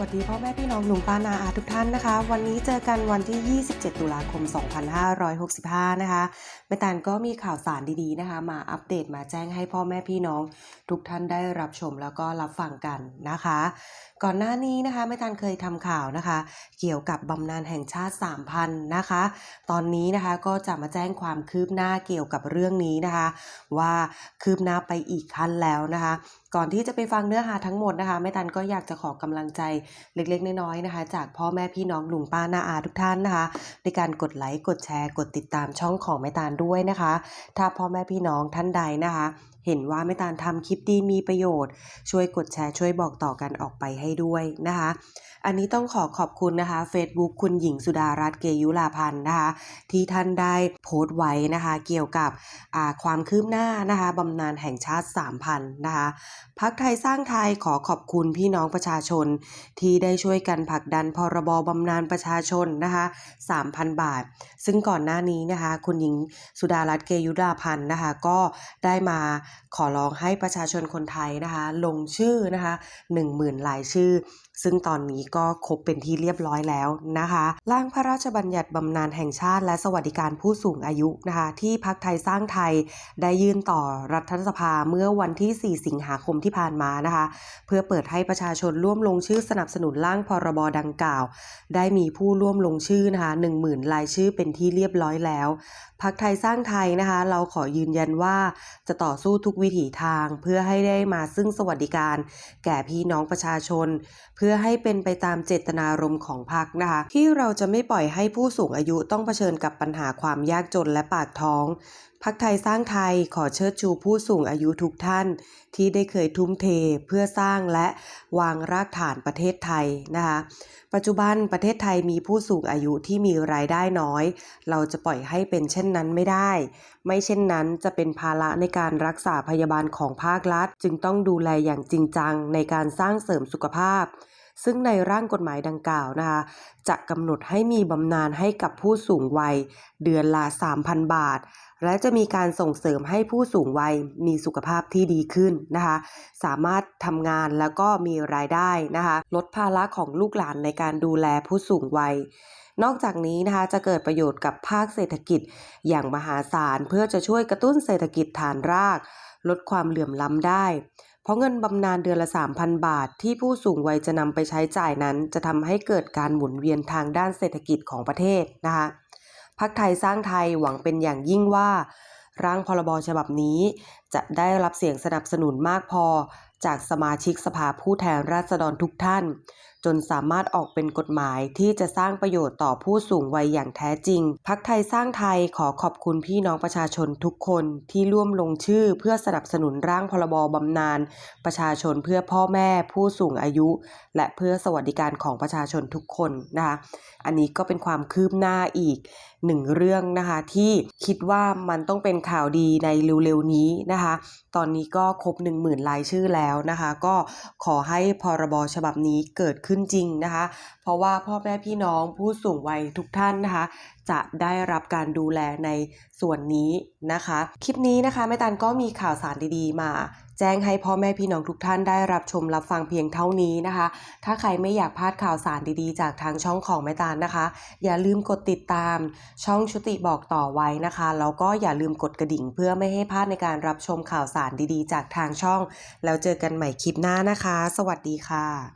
วัสดีพ่อแม่พี่น้องลุงป้านาอาทุกท่านนะคะ วันนี้เจอกันวันที่ 27 ตุลาคม 2565 นะคะแม่ตานก็มีข่าวสารดีๆนะคะ มาอัปเดตมาแจ้งให้พ่อแม่พี่น้องทุกท่านได้รับชมแล้วก็รับฟังกันนะคะ ก่อนหน้านี้นะคะแม่ตานเคยทำข่าวนะคะ เกี่ยวกับบำนาญแห่งชาติ 3,000 นะคะ ตอนนี้นะคะก็จะมาแจ้งความคืบหน้าเกี่ยวกับเรื่องนี้นะคะ ว่าคืบหน้าไปอีกขั้นแล้วนะคะ ก่อนที่จะไปฟังเนื้อหาทั้งหมดนะคะแม่ตันก็อยากจะขอกำลังใจเล็กๆ น้อยๆนะคะ จากพ่อแม่พี่น้องลุงป้านาอาทุกท่านนะคะในการกดไลค์กดแชร์กดติดตามช่องของแม่ตาลด้วยนะคะ ถ้าพ่อแม่พี่น้องท่านใดนะคะเห็นว่าแม่ตาลทำคลิปดีมีประโยชน์ ช่วยกดแชร์ช่วยบอกต่อกันออกไปให้ด้วยนะคะ อันนี้ต้องขอขอบคุณนะคะ Facebook คุณหญิงสุดารัตน์เกยุลาพันธ์นะคะ ที่ท่านได้โพสต์ไว้นะคะ เกี่ยวกับความคืบหน้านะคะบำนาญแห่งชาติ 3,000 นะคะพักไทยสร้างไทยขอขอบคุณพี่น้องประชาชน ที่ได้ช่วยกันผลักดันพรบบำนาญประชาชนนะคะ3,000 บาท ซึ่งก่อนหน้านี้นะคะ คุณหญิงสุดารัตน์เกยุราพันธ์นะคะ ก็ได้มาขอร้องให้ประชาชนคนไทยนะคะ ลงชื่อนะคะ10,000 รายชื่อ ซึ่งตอนนี้ก็ครบเป็นที่เรียบร้อยแล้วนะคะร่างพระราชบัญญัติบำนาญแห่งชาติและสวัสดิการผู้สูงอายุนะคะ ที่พักไทยสร้างไทยได้ยื่นต่อรัฐสภาเมื่อวันที่ 4 สิงหาคมที่ผ่านมานะคะ เพื่อเปิดให้ประชาชนร่วมลงชื่อสนับสนุนร่างพรบดังกล่าว ได้มีผู้ร่วมลงชื่อนะคะ10,000รายชื่อเป็นที่เรียบร้อยแล้วพักไทยสร้างไทยนะคะ เราขอยืนยันว่าจะต่อสู้ทุกวิถีทางเพื่อให้ได้มาซึ่งสวัสดิการ แก่พี่น้องประชาชน เพื่อื่อให้เป็นไปตามเจตนารมณ์ของพรรคนะคะ ที่เราจะไม่ปล่อยให้ผู้สูงอายุต้องเผชิญกับปัญหาความยากจนและปากท้องพักไทยสร้างไทยขอเชิดชูผู้สูงอายุทุกท่าน ที่ได้เคยทุ่มเทเพื่อสร้างและวางรากฐานประเทศไทยนะคะปัจจุบันประเทศไทยมีผู้สูงอายุที่มีรายได้น้อย เราจะปล่อยให้เป็นเช่นนั้นไม่ได้ ไม่เช่นนั้นจะเป็นภาระในการรักษาพยาบาลของภาครัฐ จึงต้องดูแลอย่างจริงจังในการสร้างเสริมสุขภาพ ซึ่งในร่างกฎหมายดังกล่าวนะคะจะกำหนดให้มีบำนาญให้กับผู้สูงวัย เดือนละ 3,000 บาท และจะมีการส่งเสริมให้ผู้สูงวัยมีสุขภาพที่ดีขึ้นนะคะสามารถทำงานแล้วก็มีรายได้นะคะลดภาระของลูกหลานในการดูแลผู้สูงวัยนอกจากนี้นะคะจะเกิดประโยชน์กับภาคเศรษฐกิจอย่างมหาศาล เพื่อจะช่วยกระตุ้นเศรษฐกิจฐานราก ลดความเหลื่อมล้ำได้ ราะเงินบำนาญเดือนละ 3,000 บาท ที่ผู้สูงวัยจะนำไปใช้จ่ายนั้น จะทำให้เกิดการหมุนเวียนทางด้านเศรษฐกิจของประเทศนะคะพักไทยสร้างไทยหวังเป็นอย่างยิ่งว่า ร่างพรบฉบับนี้ จะได้รับเสียงสนับสนุนมากพอ จากสมาชิกสภาผู้แทนราษฎรทุกท่าน จนสามารถออกเป็นกฎหมายที่จะสร้างประโยชน์ต่อผู้สูงวัยอย่างแท้จริง พักไทยสร้างไทยขอขอบคุณพี่น้องประชาชนทุกคนที่ร่วมลงชื่อเพื่อสนับสนุนร่างพรบบำนาญประชาชนเพื่อพ่อแม่ผู้สูงอายุ และเพื่อสวัสดิการของประชาชนทุกคนนะคะอันนี้ก็เป็นความคืบหน้าอีกหนึ่งเรื่องนะคะที่คิดว่ามันต้องเป็นข่าวดีในเร็วๆนี้นะคะ ตอนนี้ก็ครบ1 0,000รายชื่อแล้วนะคะ ก็ขอให้พรบฉบับนี้เกิดขึ้นจริงนะคะ เพราะว่าพ่อแม่พี่น้องผู้สูงวัยทุกท่านนะคะ จะได้รับการดูแลในส่วนนี้นะคะ คลิปนี้นะคะแม่ตันก็มีข่าวสารดีๆ มาแจ้งให้พ่อแม่พี่น้องทุกท่านได้รับชมรับฟังเพียงเท่านี้นะคะ ถ้าใครไม่อยากพลาดข่าวสารดีๆ จากทางช่องของแม่ตาลนะคะ อย่าลืมกดติดตามช่องชุติบอกต่อไว้นะคะ แล้วก็อย่าลืมกดกระดิ่ง เพื่อไม่ให้พลาดในการรับชมข่าวสารดีๆ จากทางช่อง แล้วเจอกันใหม่คลิปหน้านะคะ สวัสดีค่ะ